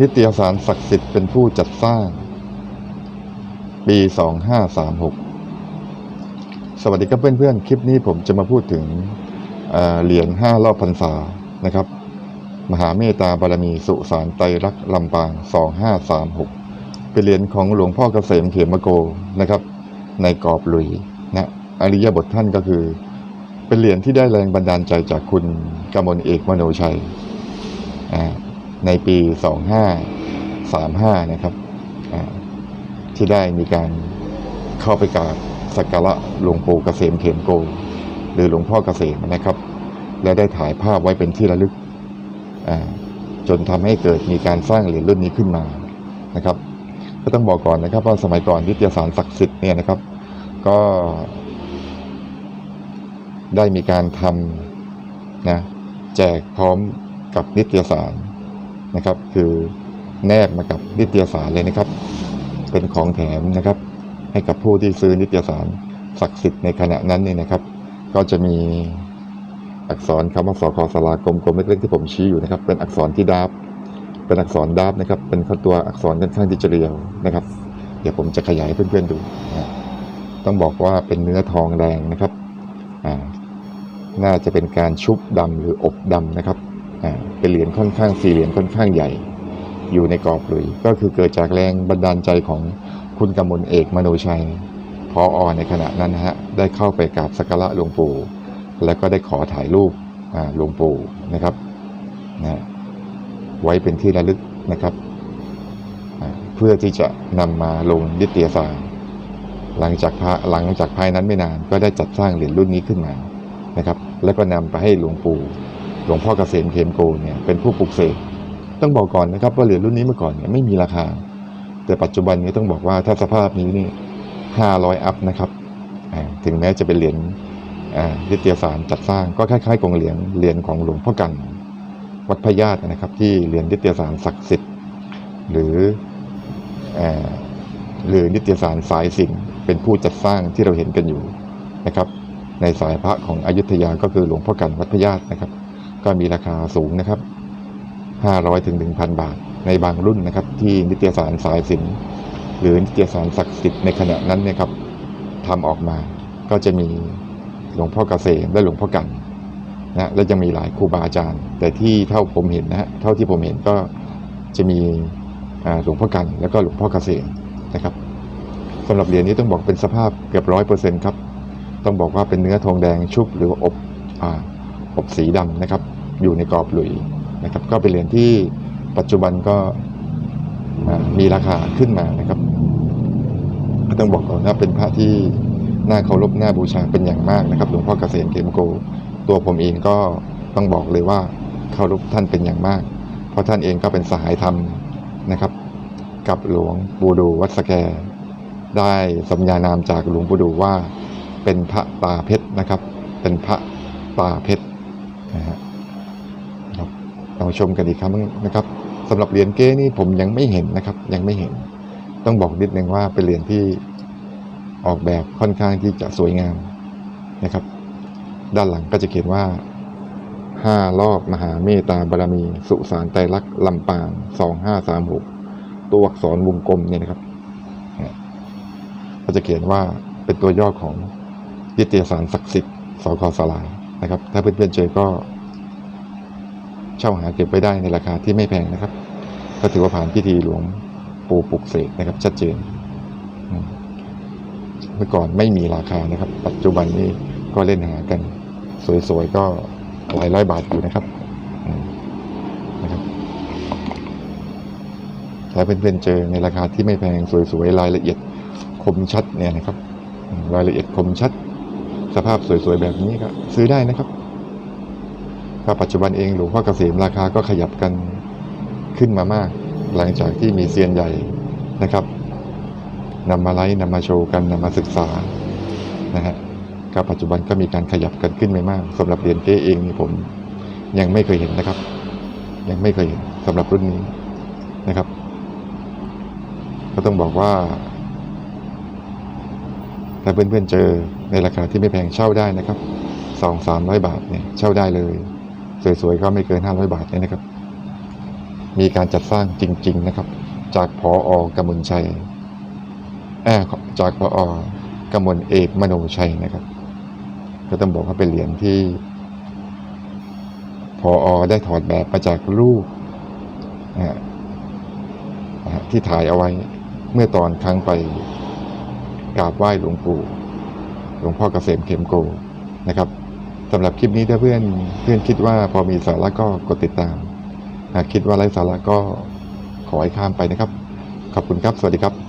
นิตยสารศักดิ์สิทธิ์เป็นผู้จัดสร้าง ปีสองห้าสวัสดีครับเพื่อนๆ คลิปนี้ผมจะมาพูดถึงเเหรียญห้ารอบพรรษานะครับ มหาเมตตาบารมีสุสานไตรรักลำปางสองห้าสามหกเป็นเหรียญของหลวงพ่อเกษมเขมโกนะครับ ในกรอบหลุยนะอริยบทท่านก็คือ เป็นเหรียญที่ได้แรงบันดาลใจจากคุณกมลเอกมโนชัยอ่า ในปี 2535 นะครับ ที่ได้มีการเข้าไปกราบสักการะหลวงปู่เกษมเขมโก หรือหลวงพ่อเกษมนะครับ และได้ถ่ายภาพไว้เป็นที่ระลึก จนทำให้เกิดมีการสร้างเหรียญรุ่นนี้ขึ้นมานะครับ ก็ต้องบอกก่อนนะครับ ว่าสมัยก่อนนิตยสารศักดิ์สิทธิ์เนี่ยนะครับ ก็ได้มีการทำนะแจกพร้อมกับนิตยสาร นะครับ คือแนบมากับนิตยสารเลยนะครับ เป็นของแถมนะครับ ให้กับผู้ที่ซื้อนิตยสารศักดิ์สิทธิ์ในขณะนั้นเนี่ยนะครับ ก็จะมีอักษรคำว่าสคสลากลมๆเล็กๆที่ผมชี้อยู่นะครับ เป็นอักษรที่ดาบเป็นอักษรดาบนะครับ เป็นตัวอักษรค่อนข้างที่จะเรียวนะครับ เดี๋ยวผมจะขยายให้เพื่อนๆดูนะต้องบอกว่าเป็นเนื้อทองแดงนะครับ อ่า น่าจะเป็นการชุบดำหรืออบดำนะครับ เป็นเหรียญค่อนข้างสี่เหรียญค่อนข้างใหญ่ อยู่ในกรอบหลุยก็คือเกิดจากแรงบันดาลใจของคุณกำมลเอกมโนชัยพออในขณะนั้นนะฮะได้เข้าไปกราบสักการะหลวงปู่ แล้วก็ได้ขอถ่ายรูปหลวงปู่นะครับนะไว้เป็นที่ระลึกนะครับ เพื่อที่จะนำมาลงนิตยสารหลังจากพระหลังจากภายนั้นไม่นานก็ได้จัดสร้างเหรียญรุ่นนี้ขึ้นมานะครับ แล้วก็นำไปให้หลวงปู่ หลวงพ่อเกษมเคมโกเนี่ยเป็นผู้ปลุกเสกต้องบอกก่อนนะครับว่าเหรียญรุ่นนี้เมื่อก่อนเนี่ยไม่มีราคา แต่ปัจจุบันนี้ต้องบอกว่าถ้าสภาพนี้นี่ห้าร้อยอัพนะครับถึงแม้จะเป็นเหรียญอ่านิตยสารจัดสร้างก็คล้ายๆกับเหรียญเหรียญของหลวงพ่อกัน วัดพญาตนะครับ ที่เหรียญนิตยสารศักดิ์สิทธิ์หรือหรือนิตยสารสายสิงเป็นผู้จัดสร้างที่เราเห็นกันอยู่นะครับ ในสายพระของอยุธยาก็คือหลวงพ่อกันวัดพญาตนะครับ ก็มีราคาสูงนะครับ 500ถึง1,000 บาทในบางรุ่นนะครับ ที่นิตยสารสายสิงห์หรือนิตยสารศักดิ์สิทธิ์ในขณะนั้นเนะครับทำออกมาก็จะมีหลวงพ่อเกษมและหลวงพ่อกันนะและยังมีหลายครูบาอาจารย์ แต่ที่เท่าผมเห็นนะฮะเท่าที่ผมเห็นก็จะมีหลวงพ่อกัน แล้วก็หลวงพ่อเกษมนะครับสำหรับเหรียญนี้ต้องบอกเป็นสภาพเกือบร้อยเปอร์เซ็นต์ครับต้องบอกว่าเป็นเนื้อทองแดงชุบหรืออบออบสีดำนะครับ อยู่ในกรอบหลุยนะครับ ก็เป็นเหรียญที่ปัจจุบันก็มีราคาขึ้นมานะครับก็ต้องบอกก่อนว่าเป็นพระที่น่าเคารพน่าบูชาเป็นอย่างมากนะครับหลวงพ่อเกษมเกมโก ตัวผมเองก็ต้องบอกเลยว่าเคารพท่านเป็นอย่างมาก เพราะท่านเองก็เป็นสหายธรรมนะครับ กับหลวงปู่ดูวัดสแก ได้สมญานามจากหลวงปู่ดูว่าเป็นพระตาเพชรนะครับ เป็นพระตาเพชรนะฮะ ครับเราชมกันอีกครั้งนะครับสำหรับเหรียญเก้นี่ผมยังไม่เห็นนะครับ ยังไม่เห็น ต้องบอกนิดนึงว่าเป็นเหรียญที่ออกแบบค่อนข้างที่จะสวยงามนะครับ ด้านหลังก็จะเขียนว่าห้ารอบมหาเมตตาบารมี สุสานไตรลักษณ์ลำปางสองห้าสามหกตัวอักษรวงกลมเนี่ยนะครับก็จะเขียนว่าเป็นตัวย่อของนิตยสารศักดิ์สิทธิ์สคสลายนะครับ ถ้าเพื่อนๆเจอก็ เช่าหาเก็บไว้ได้ในราคาที่ไม่แพงนะครับ ก็ถือว่าผ่านพิธีหลวงปู่ปลุกเสกนะครับ ชัดเจนเมื่อก่อนไม่มีราคานะครับ ปัจจุบันนี้ก็เล่นหากัน สวยๆก็หลายร้อยบาทอยู่นะครับนะครับถ้าเพื่อนๆเจอในราคาที่ไม่แพงสวยๆรายละเอียดคมชัดเนี่ยนะครับ รายละเอียดคมชัด สภาพสวยๆแบบนี้ก็ซื้อได้นะครับ ถ้าปัจจุบันเองหลวงพ่อเกษมราคาก็ขยับกันขึ้นมามาก หลังจากที่มีเซียนใหญ่นะครับนำมาไลฟ์นำมาโชว์กันนำมาศึกษานะฮะก็ปัจจุบันก็มีการขยับกันขึ้นไม่มากสำหรับเหรียญเก้เองนี่ผมยังไม่เคยเห็นนะครับ ยังไม่เคยเห็นสำหรับรุ่นนี้นะครับ ก็ต้องบอกว่าถ้าเพื่อนๆเจอในราคาที่ไม่แพงเช่าได้นะครับสองสามร้อยบาทเนี่ยเช่าได้เลย สวยๆก็ไม่เกินห้าร้อยบาทนี่นะครับ มีการจัดสร้างจริง ๆ นะครับ จากพออกมลชัยเออจากพออกมลเอกมโนชัยนะครับ ก็ต้องบอกว่าเป็นเหรียญที่พออได้ถอดแบบมาจากรูปที่ถ่ายเอาไว้เมื่อตอนครั้งไปกราบไหว้หลวงปู่หลวงพ่อเกษมเข็มโกนะครับ สำหรับคลิปนี้ถ้าเพื่อนเพื่อนคิดว่าพอมีสาระก็กดติดตาม หากคิดว่าไร้สาระก็ขอให้ข้ามไปนะครับ ขอบคุณครับ สวัสดีครับ